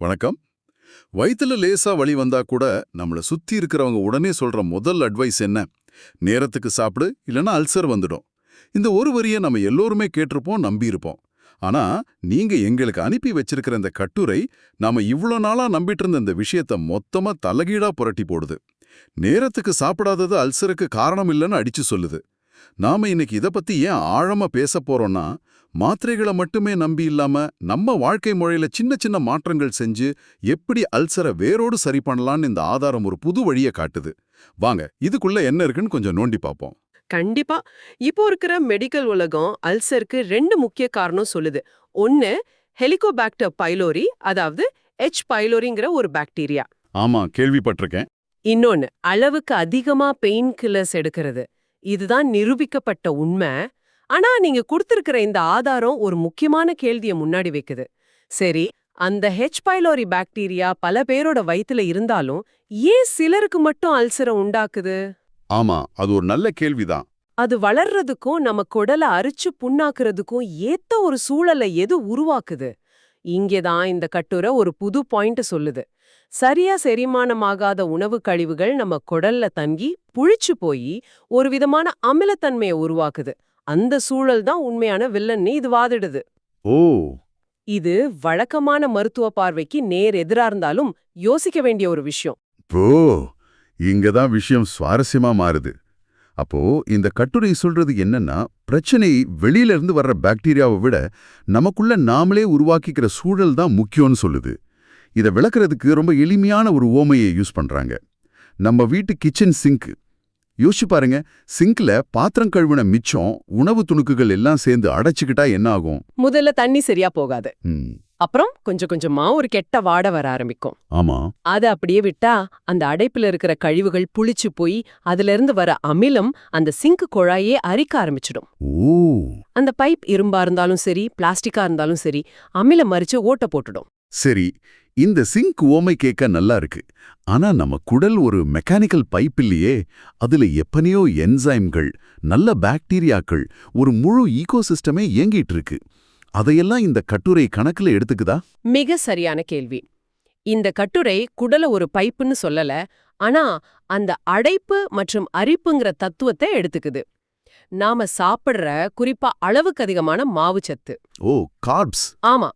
வணக்கம். வயித்துல லேசா வழி வந்தா கூட நம்மள சுத்தி இருக்கிறவங்க உடனே சொல்ற முதல் அட்வைஸ் என்ன? நேரத்துக்கு சாப்பிடு இல்லனா அல்சர் வந்துடும். இந்த ஒரு வரியை நம்ம எல்லோருமே கேட்டிருப்போம் நம்பியிருப்போம். ஆனா நீங்க எங்களுக்கு அனுப்பி வச்சிருக்கிற இந்த கட்டுரை நாம இவ்ளோ நாளா நம்பிட்டு இருந்த இந்த விஷயத்த மொத்தமா தலகீழா புரட்டி போடுது. நேரத்துக்கு சாப்பிடாதது அல்சருக்கு காரணம் இல்லைன்னு அடிச்சு சொல்லுது. நாம இன்னைக்கு இத பத்தி ஏன் ஆழமா பேச போறோம்னா மாத்திரைகளை மட்டுமே நம்பி இல்லாம நம்ம வாழ்க்கை முறையில சின்ன சின்ன மாற்றங்கள் செஞ்சு எப்படி அல்சரை வேரோடு சரி பண்ணலாம்னு இந்த ஆதாரம் ஒரு புது வழியை காட்டுது. வாங்க இதுக்குள்ள என்ன இருக்குன்னு கொஞ்சம் நோண்டி பார்ப்போம் கண்டிப்பா. இப்போ இருக்கிற மெடிக்கல் உலகம் அல்சருக்கு ரெண்டு முக்கிய காரணம் சொல்லுது. ஒன்னு ஹெலிகோபாக்டர் பைலோரி அதாவது எச் பைலோரிங்கிற ஒரு பாக்டீரியா ஆமா கேள்விப்பட்டிருக்கேன். இன்னொன்னு அளவுக்கு அதிகமா பெயின் கில்லர்ஸ் எடுக்கிறது. இதுதான் நிரூபிக்கப்பட்ட உண்மை. ஆனா நீங்க கொடுத்திருக்கிற இந்த ஆதாரம் ஒரு முக்கியமான கேள்விய முன்னாடி வைக்குது. சரி அந்த ஹெச் பைலோரி பாக்டீரியா பல பேரோட வயித்துல இருந்தாலும் ஏன் சிலருக்கு மட்டும் அல்சரை உண்டாக்குது? ஆமா அது ஒரு நல்ல கேள்விதான். அது வளர்றதுக்கும் நம்ம குடலை அரிச்சு புண்ணாக்குறதுக்கும் ஏத்த ஒரு சூழலை எது உருவாக்குது? இங்கேதான் இந்த கட்டுரை ஒரு புது பாயிண்ட் சொல்லுது. சரியா செரிமானமாகாத உணவு கழிவுகள் நம்ம குடல்ல தங்கி புளிச்சு போய் ஒரு விதமான அமிலத்தன்மையை உருவாக்குது. அந்த சூழல் தான் உண்மையான வில்லன்னு இது வாதிடுது. ஓ. இது வழக்கமான மருத்துவ பார்வைக்கு நேர் எதிரா இருந்தாலும் யோசிக்க வேண்டிய ஒரு விஷயம். போ இங்க தான் விஷயம் சுவாரஸ்யமா மாறுது. அப்போ இந்த கட்டுரை சொல்றது என்னன்னா பிரச்சனை வெளியில இருந்து வர்ற பாக்டீரியாவை விட நமக்குள்ள நாமளே உருவாக்கிக்கிற சூழல் தான் முக்கியம்னு சொல்லுது. இதை விளக்குறதுக்கு ரொம்ப எளிமையான ஒரு ஓமையை யூஸ் பண்றாங்க. நம்ம வீட்டு கிச்சன் சிங்க் யோசிச்சு பாருங்க சிங்க்ல பாத்திரம் கழுவின மிச்சம் உணவு துணுக்குகள் எல்லாம் சேர்ந்து அடைச்சுக்கிட்டா என்ன ஆகும்? முதல்ல தண்ணி சரியா போகாது. அப்புறம் கொஞ்சம் கொஞ்சமா ஒரு கெட்ட வாடை வர ஆரம்பிக்கும். ஆமா. அத அப்படியே விட்டா அந்த அடைப்புல இருக்கிற கழிவுகள் புளிச்சு போய் அதுல இருந்து வர அமிலம் அந்த சிங்க் குழாயே அரிக்க ஆரம்பிச்சிடும். ஓ. அந்த பைப் இரும்பா இருந்தாலும் சரி பிளாஸ்டிக்கா இருந்தாலும் சரி அமிலம் மறிச்சு ஓட்ட போட்டுடும். சரி இந்த சிங்க் ஓமை கேட்க நல்லா இருக்கு. ஆனா நம்ம குடல் ஒரு மெக்கானிக்கல் பைப் இல்லையே அதுல எத்தனையோ என்சைம்கள் நல்ல பாக்டீரியாக்கள் ஒரு முழு ஈகோசிஸ்டமே இயங்கிட்டு இருக்கு. அதையெல்லாம் இந்த கட்டுரை கணக்குல எடுத்துக்குதா? மிக சரியான கேள்வி. இந்த கட்டுரை குடல ஒரு பைப்புன்னு சொல்லல ஆனா அந்த அடைப்பு மற்றும் அரிப்புங்கிற தத்துவத்தை எடுத்துக்குது. நாம சாப்பிடுற குறிப்பா அளவுக்கு அதிகமான மாவுச்சத்து ஓ கார்ப்ஸ். ஆமா.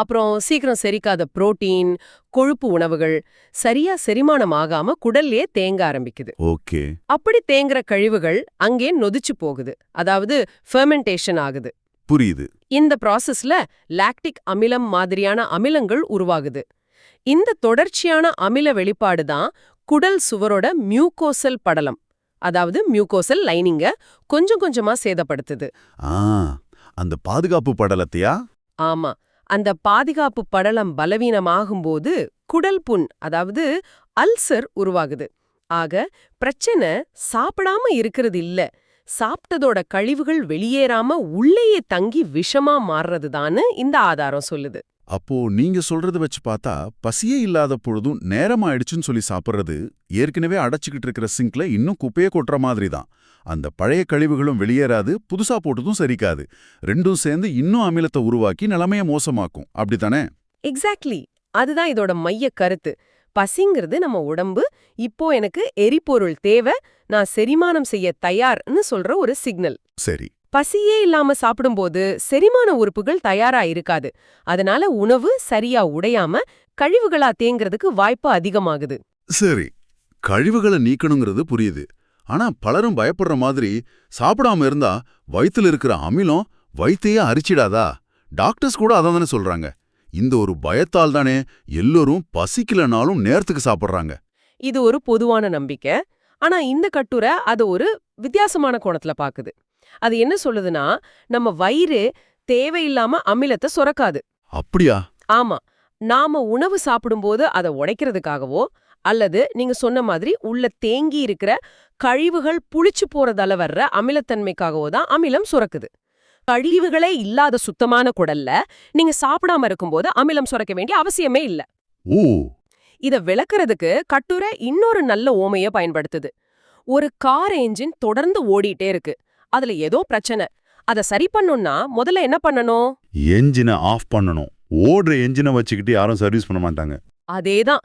அப்புறம் சீக்கிரம் செரிக்காத புரோட்டீன் கொழுப்பு உணவுகள் சரியா செரிமானம் ஆகாம குடல்லே தேங்க ஆரம்பிக்குது. ஓகே. அப்படி தேங்குற கழிவுகள் அங்கே நொதிச்சு போகுது. அதாவது ஃபெர்மெண்டேஷன் ஆகுது. புரியுது. இந்த ப்ராசஸ்ல லாக்டிக் அமிலம் மாதிரியான அமிலங்கள் உருவாகுது. இந்த தொடர்ச்சியான அமில வெளிப்பாடு தான் குடல் சுவரோட மியூகோசல் படலம். அதாவது மியூகோசல் லைனிங்க கொஞ்சம் கொஞ்சமா சேதப்படுத்துது. ஆ அந்த பாதுகாப்பு படலத்தையா? ஆமா. அந்த பாதுகாப்பு படலம் பலவீனமாகும்போது குடல் புண் அதாவது அல்சர் உருவாகுது. ஆக பிரச்சனை சாப்பிடாம இருக்கிறது இல்ல சாப்பிட்டதோட கழிவுகள் வெளியேறாம உள்ளேயே தங்கி விஷமா மாறுறதுதான்னு இந்த ஆதாரம் சொல்லுது. அப்போ நீங்க சொல்றத வச்சு பார்த்தா பசியே இல்லாத பொழுதும் நேரம் ஆயிடுச்சுன்னு சொல்லி சாப்பிடுறது ஏற்கனவே அடைச்சுக்கிட்டு இருக்கிற சிங்க்ல இன்னும் குப்பையே கொட்டுற மாதிரி தான் அந்த பழைய கழிவுகளும் வெளியேறாது புதுசா போட்டதும் சரிக்காது. ரெண்டும் சேர்ந்து இன்னும் அமிலத்தை உருவாக்கி நிலைமைய மோசமாக்கும். அப்படித்தானே? எக்ஸாக்ட்லி அதுதான் இதோட மைய கருத்து. பசிங்கிறது நம்ம உடம்பு இப்போ எனக்கு எரிபொருள் தேவை நான் செரிமானம் செய்ய தயார்னு சொல்ற ஒரு சிக்னல். சரி. பசியே இல்லாம சாப்பிடும்போது செரிமான உறுப்புகள் தயாரா இருக்காது. அதனால உணவு சரியா உடையாம கழிவுகளா தேங்கிறதுக்கு வாய்ப்பு அதிகமாகுது. சரி. கழிவுகளை நீக்கணுங்கிறது புரியுது. ஆனா பலரும் பயப்படுற மாதிரி சாப்பிடாம இருந்தா வயித்துல இருக்கிற அமிலம் வயித்தையே அரிச்சிடாதா? டாக்டர்ஸ் கூட அதான் தானே சொல்றாங்க. இந்த ஒரு பயத்தால் தானே எல்லோரும் பசிக்கலனாலும் நேரத்துக்கு சாப்பிடுறாங்க. இது ஒரு பொதுவான நம்பிக்கை. ஆனா இந்த கட்டுரை அது ஒரு வித்தியாசமான கோணத்துல பாக்குது. அது என்ன சொல்லுதுன்னா நம்ம வயிறு தேவையில்லாம அமிலத்தை சுரக்காது. அப்படியா? ஆமா. நாம உணவு சாப்பிடும்போது அதை உடைக்கிறதுக்காகவோ அல்லது நீங்க சொன்ன மாதிரி உள்ள தேங்கி இருக்கிற கழிவுகள் புளிச்சு போறதால வர்ற அமிலத்தன்மைக்காகவோ தான் அமிலம் சுரக்குது. கழிவுகளே இல்லாத சுத்தமான குடல்ல நீங்க சாப்பிடாம இருக்கும்போது அமிலம் சுரக்க வேண்டிய அவசியமே இல்ல. ஓ! இத விளக்குறதுக்கு கட்டுரை இன்னொரு நல்ல ஓமைய பயன்படுத்துது. ஒரு கார் என்ஜின் தொடர்ந்து ஓடிட்டே இருக்கு. அதுல ஏதோ பிரச்சனை. அத சரி பண்ணணும்னா முதல்ல என்ன பண்ணணும்? என்ஜினை ஆஃப் பண்ணணும். ஓடுற என்ஜினை வச்சுக்கிட்டு யாரும் சர்வீஸ் பண்ண மாட்டாங்க. அதேதான்.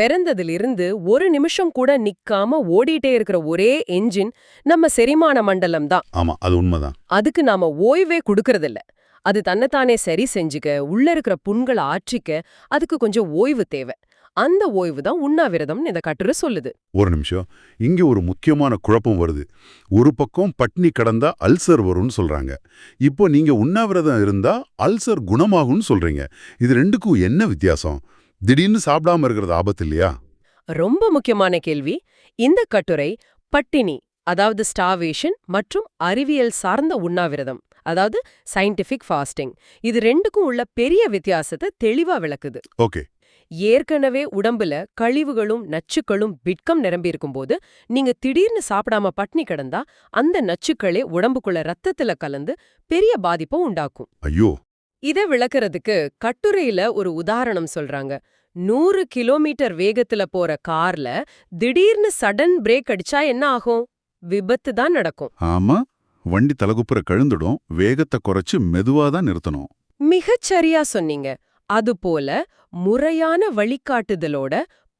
பிறந்ததிலிருந்து ஒரு நிமிஷம் கூட நிக்காம ஓடிட்டே இருக்கிற ஒரே என்ஜின் நம்ம செரிமான மண்டலம் தான். ஆமா அது உண்மைதான். அதுக்கு நாம ஓய்வே கொடுக்கறதில்ல. அது தன்னைத்தானே சரி செஞ்சுக்க உள்ள இருக்கிற புண்களை ஆற்றிக்க அதுக்கு கொஞ்சம் ஓய்வு தேவை. அந்த ஓய்வு தான் உண்ணாவிரதம்னு இந்த கட்டுரை சொல்லுது. ஒரு நிமிஷம். இங்க ஒரு முக்கியமான குழப்பம் வருது. ஒரு பக்கம் பட்னி கடந்தா அல்சர் வரும்னு சொல்றாங்க. இப்போ நீங்க உண்ணாவிரதம் இருந்தா அல்சர் குணமாகும்னு சொல்றீங்க. இது ரெண்டுக்கும் என்ன வித்தியாசம்? திடீர்னு சாப்பிடாம இருக்கிறது ஆபத்து இல்லையா? ரொம்ப முக்கியமான கேள்வி. இந்த கட்டுரை பட்டினி அதாவது ஸ்டாவேஷன் மற்றும் அறிவியல் சார்ந்த உண்ணாவிரதம் அதாவது சயின்டிஃபிக் ஃபாஸ்டிங் இது ரெண்டுக்கும் உள்ள பெரிய வித்தியாசத்தை தெளிவா விளக்குது. ஓகே. ஏற்கனவே உடம்புல கழிவுகளும் நச்சுக்களும் பிட்கம் நிரம்பியிருக்கும்போது நீங்க திடீர்னு சாப்பிடாம பட்னி கிடந்தா அந்த நச்சுக்களே உடம்புக்குள்ள ரத்தத்துல கலந்து பெரிய பாதிப்பை உண்டாக்கும். ஐயோ. இத விளக்குறதுக்கு கட்டுரையில ஒரு உதாரணம் சொல்றாங்க. நூறு கிலோமீட்டர் வேகத்துல போற கார்ல திடீர்னு சடன் பிரேக் அடிச்சா என்ன ஆகும்? விபத்து தான் நடக்கும். ஆமா வண்டி தலகுப்புற கழுந்துடும் வேகத்தை குறைச்சு மெதுவா தான் நிறுத்தணும். மிகச்சரியா சொன்னீங்க. அதுபோல முறையான வழிகாட்டுதலோட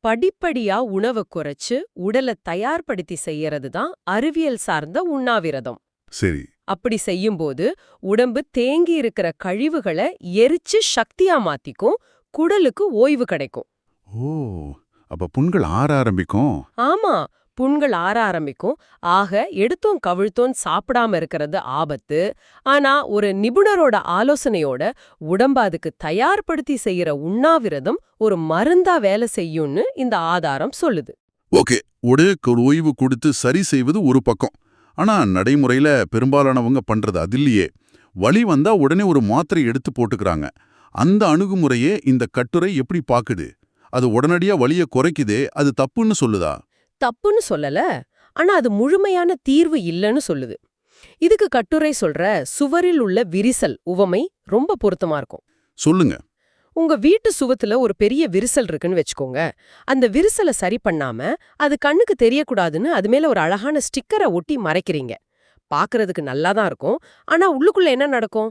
படிப்படியா உணவை குறைச்சு உடலை தயார்படுத்தி செய்யறது தான் அறிவியல் சார்ந்த உண்ணாவிரதம். சரி. அப்படி செய்யும்போது உடம்பு தேங்கி இருக்கிற கழிவுகளை எரிச்சு சக்தியா மாத்திக்கும் குடலுக்கு ஓய்வு கிடைக்கும். ஓ அப்ப புண்கள் ஆற ஆரம்பிக்கும். ஆமா புண்கள் ஆற ஆரம்பிக்கும். ஆக எடுத்தோம் கவிழ்த்தோம் சாப்பிடாம இருக்கிறது ஆபத்து. ஆனா ஒரு நிபுணரோட ஆலோசனையோட உடம்ப அதுக்கு தயார்படுத்தி செய்யற உண்ணாவிரதம் ஒரு மருந்தா வேலை செய்யும்னு இந்த ஆதாரம் சொல்லுது. ஓகே உடலுக்கு ஓய்வு கொடுத்து சரி செய்வது ஒரு பக்கம். ஆனா நடைமுறையில பெரும்பாலானவங்க பண்றது அதில்லையே வலி வந்தா உடனே ஒரு மாத்திரை எடுத்து போட்டுக்கறாங்க. அந்த அணுகுமுறையே இந்த கட்டுரை எப்படி பாக்குது? அது உடனடியா வலிய குறைக்குதே அது தப்புன்னு சொல்லுதா? தப்புன்னு சொல்லல ஆனா அது முழுமையான தீர்வு இல்லைன்னு சொல்லுது. இதுக்கு கட்டுரை சொல்ற சுவரில் உள்ள விரிசல் உவமை ரொம்ப பொருத்தமா இருக்கும். சொல்லுங்க. உங்க வீட்டு சுவத்துல ஒரு பெரிய விரிசல் இருக்குன்னு வச்சுக்கோங்க. அந்த விரிசலை சரி பண்ணாம அது கண்ணுக்கு தெரியக்கூடாதுன்னு அது மேல ஒரு அழகான ஸ்டிக்கரை ஒட்டி மறைக்கிறீங்க. பாக்குறதுக்கு நல்லா தான் இருக்கும். ஆனா உள்ளுக்குள்ள என்ன நடக்கும்?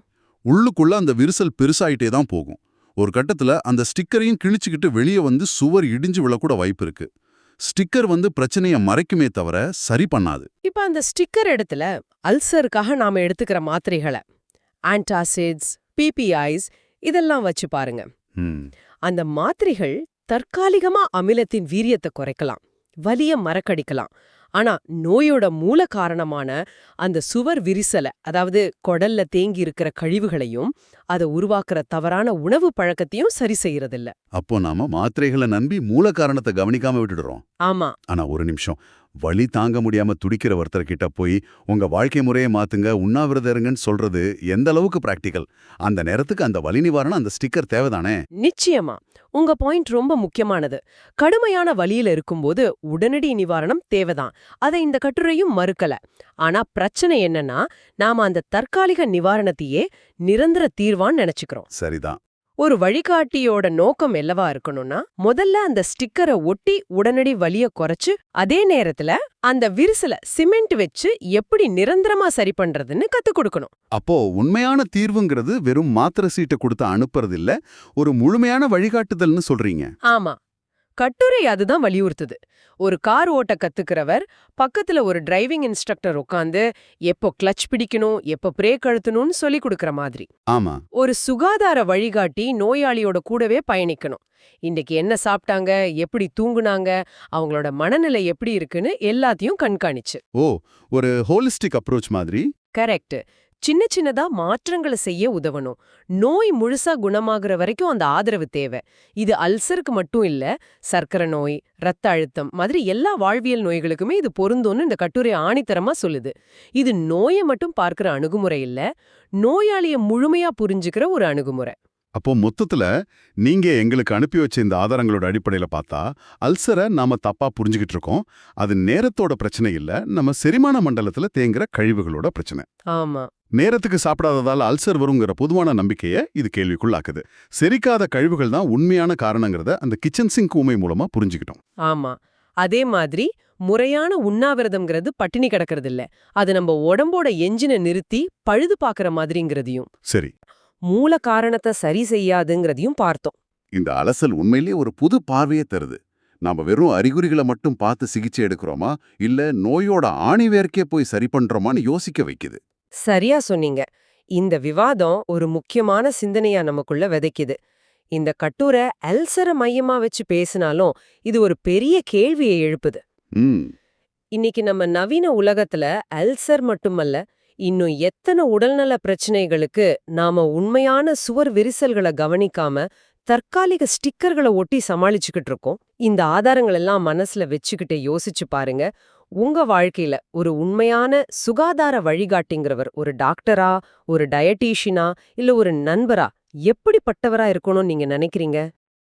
உள்ளுக்குள்ள அந்த விரிசல் பெருசாயிட்டே தான் போகும். ஒரு கட்டத்துல அந்த ஸ்டிக்கரையும் கிழிச்சுக்கிட்டு வெளியே வந்து சுவர் இடிஞ்சு விழக்கூட வாய்ப்பு இருக்கு. ஸ்டிக்கர் வந்து பிரச்சனைய மறைக்குமே தவிர சரி பண்ணாது. இப்ப அந்த ஸ்டிக்கர் இடத்துல அல்சருக்காக நாம எடுத்துக்கிற மாத்திரைகளை ஆன்டாசிட்ஸ் பிபிஐஸ் இதெல்லாம் வச்சு பாருங்க. அந்த மாத்திரைகள் தற்காலிகமா அமிலத்தின் வீரியத்தை குறைக்கலாம். வலிய மறக்கடிக்கலாம். ஆனா நோயோட மூல காரணமான அந்த சுவர் விரிசல அதாவது கொடல்ல தேங்கி இருக்கிற கழிவுகளையும் அதை உருவாக்குற தவறான உணவு பழக்கத்தையும் சரி செய்யறதில்ல. அப்போ நாம மாத்திரைகளை நம்பி மூல காரணத்தை கவனிக்காம விட்டுடுறோம். ஆமா. ஆனா ஒரு நிமிஷம். வலி தாங்க முடியாம துடிக்கிற ஒருத்தர்கிட்ட போய் உங்க வாழ்க்கை முறையை மாத்துங்க உண்ணாவிரதம் இருங்கன்னு சொல்றது எந்த அளவுக்கு பிராக்டிக்கல் அந்த நேரத்துக்கு அந்த வலி நிவாரணம் அந்த ஸ்டிக்கர் தேவைதானே? நிச்சயமா. உங்க பாயிண்ட் ரொம்ப முக்கியமானது. கடுமையான வலியில இருக்கும்போது உடனடி நிவாரணம் தேவைதான். அதை இந்த கட்டுரையும் மறுக்கல. ஆனா பிரச்சனை என்னன்னா நாம அந்த தற்காலிக நிவாரணத்தையே நிரந்தர தீர்வான்னு நினைச்சுக்கிறோம். சரிதான். ஒரு வழிகாட்டியோட நோக்கம் என்னவா இருக்கணும்னா முதல்ல அந்த ஸ்டிக்கரை ஒட்டி உடனடி வலிய குறைச்சு அதே நேரத்துல அந்த விரிசல சிமெண்ட் வச்சு எப்படி நிரந்தரமா சரி பண்றதுன்னு கத்துக் கொடுக்கணும். அப்போ உண்மையான தீர்வுங்கிறது வெறும் மாத்திரை சீட்டை கொடுத்து அனுப்புறது இல்ல ஒரு முழுமையான வழிகாட்டுதல்னு சொல்றீங்க. ஆமா. கட்டுரை அதுதான் வலியுறுத்துது. ஒரு கார் ஓட்ட கத்துக்கிறவர் பக்கத்துல ஒரு டிரைவிங் இன்ஸ்ட்ரக்டர் உட்காந்து எப்போ கிளட்ச் பிடிக்கணும் எப்போ பிரேக் அழுத்தணும்னு சொல்லி கொடுக்கற மாதிரி. ஆமா. ஒரு சுகாதார வழிகாட்டி நோயாளியோட கூடவே பயணிக்கணும். இன்னைக்கு என்ன சாப்பிட்டாங்க எப்படி தூங்குனாங்க அவங்களோட மனநிலை எப்படி இருக்குன்னு எல்லாத்தையும் கண்காணிச்சு. ஓ ஒரு ஹோலிஸ்டிக் அப்ரோச் மாதிரி? கரெக்ட் சின்ன சின்னதா மாற்றங்களை செய்ய உதவணும். நோய் முழுசா குணமாகுற வரைக்கும் அந்த ஆதரவு தேவை. இது அல்சருக்கு மட்டும் இல்ல சர்க்கரை நோய் ரத்த அழுத்தம் மாதிரி எல்லா வாழ்வியல் நோய்களுக்குமே இது பொருந்தும்னு இந்த கட்டுரை ஆணித்தரமா சொல்லுது. இது நோயை மட்டும் பார்க்கிற அணுகுமுறை இல்ல நோயாளிய முழுமையா புரிஞ்சுக்கிற ஒரு அணுகுமுறை. அப்போ மொத்தத்துல நீங்க எங்களுக்கு அனுப்பி வச்ச இந்த ஆதாரங்களோட அடிப்படையில பார்த்தா அல்சரை நாம தப்பா புரிஞ்சுகிட்டு இருக்கோம். அது நேரத்தோட பிரச்சனை இல்ல நம்ம செரிமான மண்டலத்துல தேங்குற கழிவுகளோட பிரச்சனை. ஆமா. நேரத்துக்கு சாப்பிடாததால அல்சர் வருங்கிற பொதுவான நம்பிக்கைய இது கேள்விக்குள்ளாக்குது. செரிக்காத கழிவுகள் தான் உண்மையான காரணங்கிறத அந்த கிச்சன் சிங்க் ஊமை மூலமா புரிஞ்சுக்கிட்டோம். ஆமா. அதே மாதிரி முறையான உண்ணாவிரதம்ங்கிறது பட்டினி கிடக்கிறது இல்ல அது நம்ம உடம்போட எஞ்சினை நிறுத்தி பழுது பாக்குற மாதிரிங்கிறதையும். சரி. மூல காரணத்தை சரி செய்யாதுங்கிறதையும் பார்த்தோம். இந்த அலசல் உண்மையிலேயே ஒரு புது பார்வையை தருது. நாம வெறும் அறிகுறிகளை மட்டும் பார்த்து சிகிச்சை எடுக்கிறோமா? இல்ல நோயோட ஆணிவேர்க்கே போய் சரி பண்றோமான்னு யோசிக்க வைக்குது. சரியா சொன்னீங்க. இந்த விவாதம் ஒரு முக்கியமான சிந்தனையா நமக்குள்ள விதைக்குது. இந்த கட்டுரை அல்சரை மையமா வச்சு பேசினாலும் இது ஒரு பெரிய கேள்வியை எழுப்புது. இன்னைக்கு நம்ம நவீன உலகத்துல அல்சர் மட்டுமல்ல இன்னும் எத்தனை உடல்நல பிரச்சனைகளுக்கு நாம உண்மையான சுவர் விரிசல்களை கவனிக்காம தற்காலிக ஸ்டிக்கர்களை ஒட்டி சமாளிச்சுக்கிட்டு இருக்கோம். இந்த ஆதாரங்கள் எல்லாம் மனசுல வச்சுக்கிட்டு யோசிச்சு பாருங்க. உங்க வாழ்க்கையில ஒரு உண்மையான சுகாதார வழிகாட்டிங்கிறவர் ஒரு டாக்டரா ஒரு டயட்டீஷியனா இல்ல ஒரு நண்பரா எப்படிப்பட்டவரா இருக்கணும்னு நீங்க நினைக்கிறீங்க?